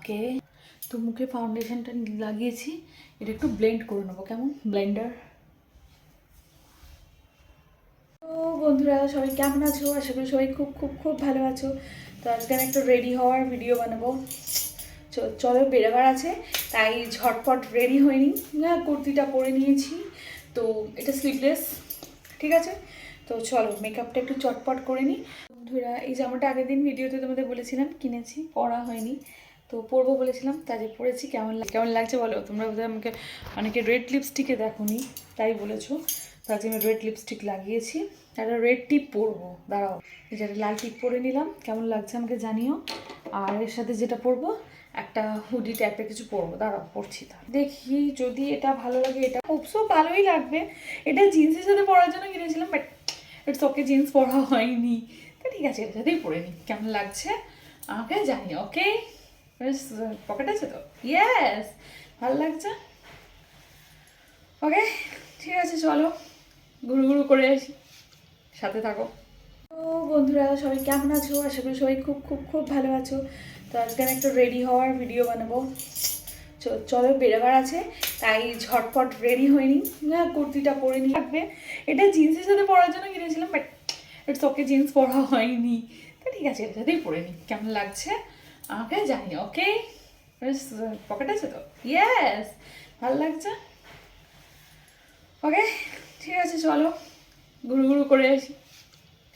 ওকে তো মুখে ফাউন্ডেশনটা লাগিয়েছি, এটা একটু ব্লেন্ড করে নেব, কেমন? ব্লেন্ডার তো বন্ধুরা, সবাই কেমন আছো? আশা করি সবাই খুব খুব খুব ভালো আছো। তো আজকে আমি একটা রেডি হওয়ার ভিডিও বানাবো। চলো বেরোবার আছে, তাই ঝটপট রেডি হয়নি। না কুর্তিটা পরে নিয়েছি। তো এটা স্লিভলেস ঠিক আছে? তো চলো মেকআপটা একটু চটপট করে নিই বন্ধুরা, এই জামাটা আগের দিন ভিডিওতে তোমাদের বলেছিলাম, কিনেছি, পরা হয়নি। তো পরবো বলেছিলাম তাই পরেছি কেমন কেমন লাগছে বলো? তোমরা বোধহয় আমাকে অনেকে রেড লিপস্টিকে দেখোনি, তাই বলেছ। তো আজকে আমি রেড লিপস্টিক লাগিয়েছি, একটা রেড টিপ পরবো, দাঁড়াও। যে একটা লাল টিপ পরে নিলাম, কেমন লাগছে আমাকে জানিও। আর এর সাথে যেটা পরবো, একটা হুডি টাইপের কিছু পরবো, দাঁড়াও, পরছি তা। দেখি যদি এটা ভালো লাগে, এটা খুবসো ভালোই লাগবে। এটা জিন্সের সাথে পরার জন্য কিনেছিলাম বাট ইটস ওকে জিন্স পরা হয়নি। তো ঠিক আছে, এর সাথেই পরে নিই কেমন লাগছে? আমাকে জানি ওকে পকেট আছে তো? ইয়েস ভালো লাগছে? ওকে ঠিক আছে, চলো। ঘুরু ঘুরু করে আসি। সাথে থাকো। তো বন্ধুরা, সবাই কেমন আছো? আশা করি সবাই খুব খুব খুব ভালো আছো। তো আজকে একটা রেডি হওয়ার ভিডিও বানাবো। চলো, বেরোবার আছে। তাই ঝটপট রেডি হয়নি। না, কুর্তিটা পরে নিয়ে রাখবে এটা জিন্সের সাথে পরার জন্য কিনেছিলাম বাট ইটস ওকে জিন্স পরা হয়নি। তো ঠিক আছে এর সাথেই পরে নিই কেমন লাগছে? আমাকে জানি ওকে পকেট আছে তো? ইয়েস ভালো লাগছে? ওকে ঠিক আছে, চলো। ঘুরু ঘুরু করে আসি।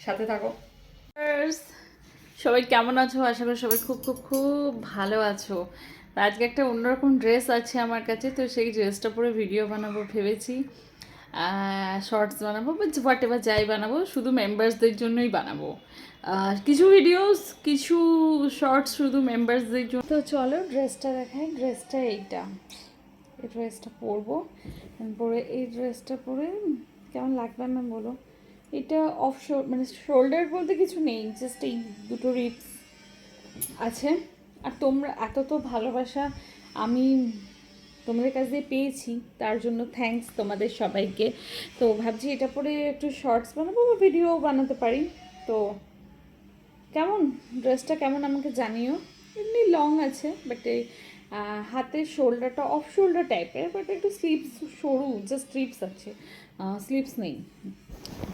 সাথে থাকো। সবাই কেমন আছো? আশা করি সবাই খুব খুব খুব ভালো আছো। আজকে একটা অন্যরকম ড্রেস আছে আমার কাছে, তো সেই ড্রেসটা পরে ভিডিও বানাবো ভেবেছি। শর্টস বানাবো বা হোয়াট এভার যাই বানাবো, শুধু মেম্বার্সদের জন্যই বানাবো। কিছু ভিডিওস কিছু শর্টস শুধু মেম্বার্সদের জন্য। তো চলো ড্রেসটা দেখাই। ড্রেসটা এইটা। এই ড্রেসটা পরবো। পরে এই ড্রেসটা পরে, কেমন লাগবে আমি বলো? এটা অফ মানে শোল্ডার বলতে কিছু নেই জাস্ট এই দুটো রিপস আছে। আর তোমরা, এত তো ভালোবাসা, আমি তোমাদের কাছ দিয়ে পেয়েছি, তার জন্য থ্যাঙ্কস তোমাদের সবাইকে। তো ভাবছি এটা পরে একটু শর্টস বানাবো বা ভিডিও বানাতে পারি। তো কেমন? ড্রেসটা কেমন আমাকে জানিও। এমনি লং আছে বাট এই হাতের শোল্ডারটা অফ শোল্ডার টাইপের বাট একটু স্লিপস সরু জাস্ট স্লিপস আছে। স্লিপস নেই।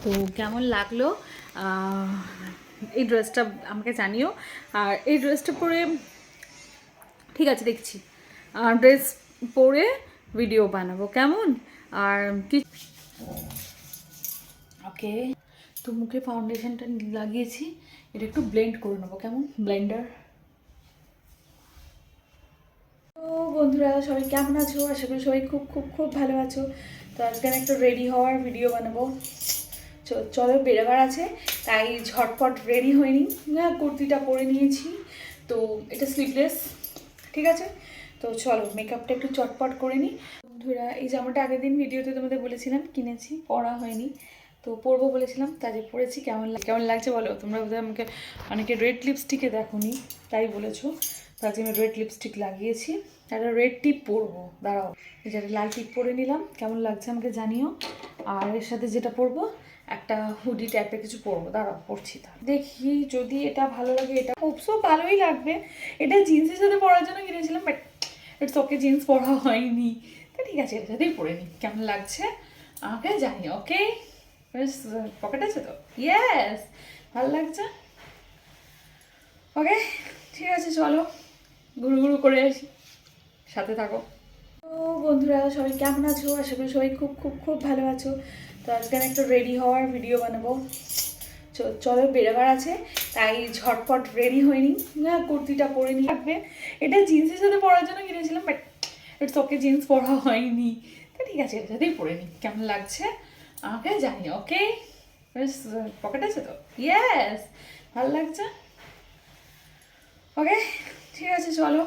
তো কেমন লাগল? এই ড্রেসটা আমাকে জানিও। আর এই ড্রেসটা পরে, ঠিক আছে, দেখছি। ড্রেস পরে ভিডিও বানাবো, কেমন? আর কি ওকে, তো মুখে ফাউন্ডেশনটা লাগিয়েছি, এটা একটু ব্লেন্ড করে নেব, কেমন? ব্লেন্ডার তো বন্ধুরা, সবাই কেমন আছো? আশা করি সবাই খুব খুব খুব ভালো আছো। তো আজকে আমি একটা রেডি হওয়ার ভিডিও বানাবো। চলো, বেরোবার আছে, তাই ঝটপট রেডি হয়নি। না কুর্তিটা পরে নিয়েছি, তো এটা স্লিভলেস ঠিক আছে? তো চলো মেকআপটা একটু চটপট করে নিই। বন্ধুরা, এই জামাটা আগের দিন ভিডিওতে তোমাদের বলেছিলাম, কিনেছি, পরা হয়নি। তো পরবো বলেছিলাম তাই পরেছি, কেমন লাগ- কেমন লাগছে বলো? তোমরা বোধহয় আমাকে অনেকে রেড লিপস্টিকে দেখোনি, তাই বলেছ। তো আজকে আমি রেড লিপস্টিক লাগিয়েছি, একটা রেড টিপ পরবো, দাঁড়াও। যে একটা লাল টিপ পরে নিলাম, কেমন লাগছে আমাকে জানিও। আর এর সাথে যেটা পরবো, একটা হুডি টাইপের কিছু পরবো, দাঁড়াও, পরছি তা দেখি যদি এটা ভালো লাগে, এটা খুবসো ভালোই লাগবে। এটা জিন্সের সাথে পরার জন্য কিনেছিলাম বাট ইটস ওকে জিন্স পরা হয়নি। তো ঠিক আছে এর সাথেই পরে নিই কেমন লাগছে? আমাকে জানি, ওকে? পকেট আছে তো? ইয়েস ভালো লাগছে? ওকে, ঠিক আছে, চলো। ঘুরু ঘুরু করে আসি। সাথে থাকো। তো বন্ধুরা, সবাই কেমন আছো? আশা করি সবাই খুব খুব খুব ভালো আছো। তো আজকে আমি একটা রেডি হওয়ার ভিডিও বানাবো। চলো বেরোবার আছে। তাই ঝটপট রেডি হয়নি। না, কুর্তিটা পরে নিয়ে রাখবে এটা জিন্সের সাথে পরার জন্য কিনেছিলাম বাট ইটস ওকে জিন্স পরা হয়নি। তো ঠিক আছে এর সাথেই পরে নিই কেমন লাগছে? আমাকে জানি ওকে পকেট আছে তো? ইয়েস ভালো লাগছে? ওকে ঠিক আছে, চলো।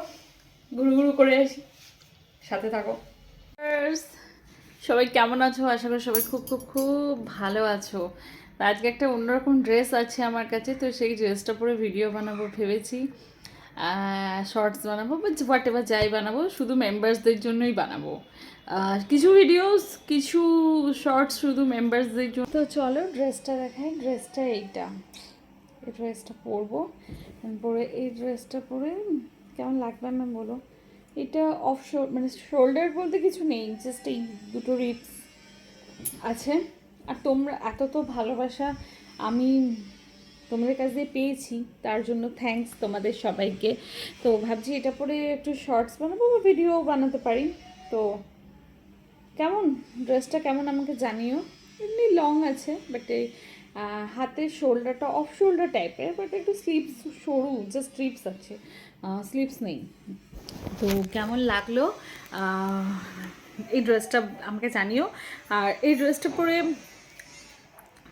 ঘুরু ঘুরু করে আসি। সাথে থাকো। সবাই কেমন আছো? আশা করি সবাই খুব খুব খুব ভালো আছো। আজকে একটা অন্যরকম ড্রেস আছে আমার কাছে, তো সেই ড্রেসটা পরে ভিডিও বানাবো ভেবেছি। শর্টস বানাবো বা হোয়াট এভার যাই বানাবো, শুধু মেম্বার্সদের জন্যই বানাবো। কিছু ভিডিওস কিছু শর্টস শুধু মেম্বার্সদের জন্য। তো চলো ড্রেসটা দেখাই ড্রেসটা এইটা। এই ড্রেসটা পরবো। পরে এই ড্রেসটা পরে, কেমন লাগবে ম্যাম বলো? এটা অফ মানে শোল্ডার বলতে কিছু নেই জাস্ট এই দুটো রিপস আছে। আর তোমরা, এত তো ভালোবাসা আমি তোমাদের কাছ দিয়ে পেয়েছি, তার জন্য থ্যাঙ্কস তোমাদের সবাইকে। তো ভাবছি এটা পরে একটু শর্টস বানাবো বা ভিডিও বানাতে পারি। তো কেমন? ড্রেসটা কেমন আমাকে জানিও। এমনি লং আছে বাট এই হাতের শোল্ডারটা অফ শোল্ডার টাইপের বাট একটু স্লিপস সরু জাস্ট স্লিপস আছে। স্লিপস নেই। তো কেমন লাগল? এই ড্রেসটা আমাকে জানিও। আর এই ড্রেসটা পরে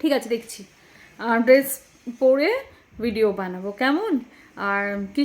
ঠিক আছে দেখছি। ড্রেস পরে ভিডিও বানাবো কেমন? আর কি